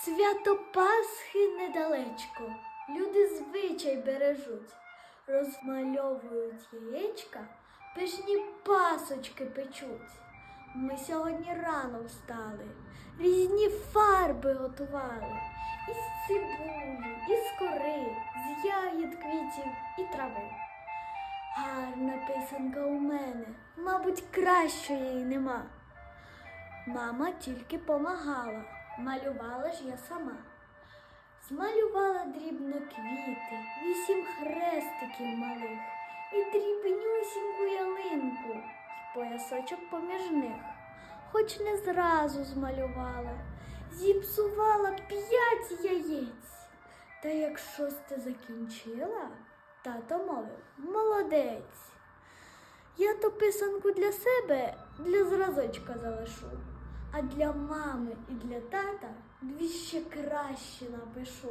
Свято Пасхи недалечко, люди звичай бережуть, розмальовують яєчка, пишні пасочки печуть. Ми сьогодні рано встали, різні фарби готували, із цибулі, із кори, з ягід, квітів і трави. Гарна писанка у мене, мабуть, кращої нема. Мама тільки помагала, малювала ж я сама. Змалювала дрібно квіти, вісім хрестиків малих і дрібнюсіньку ялинку, й поясочок поміж них. Хоч не зразу змалювала, зіпсувала п'ять яєць. Та як шосте закінчила, тато мовив молодець. Я ту писанку для себе для зразочка залишу, а для мами і для тата дві ще краще напишу.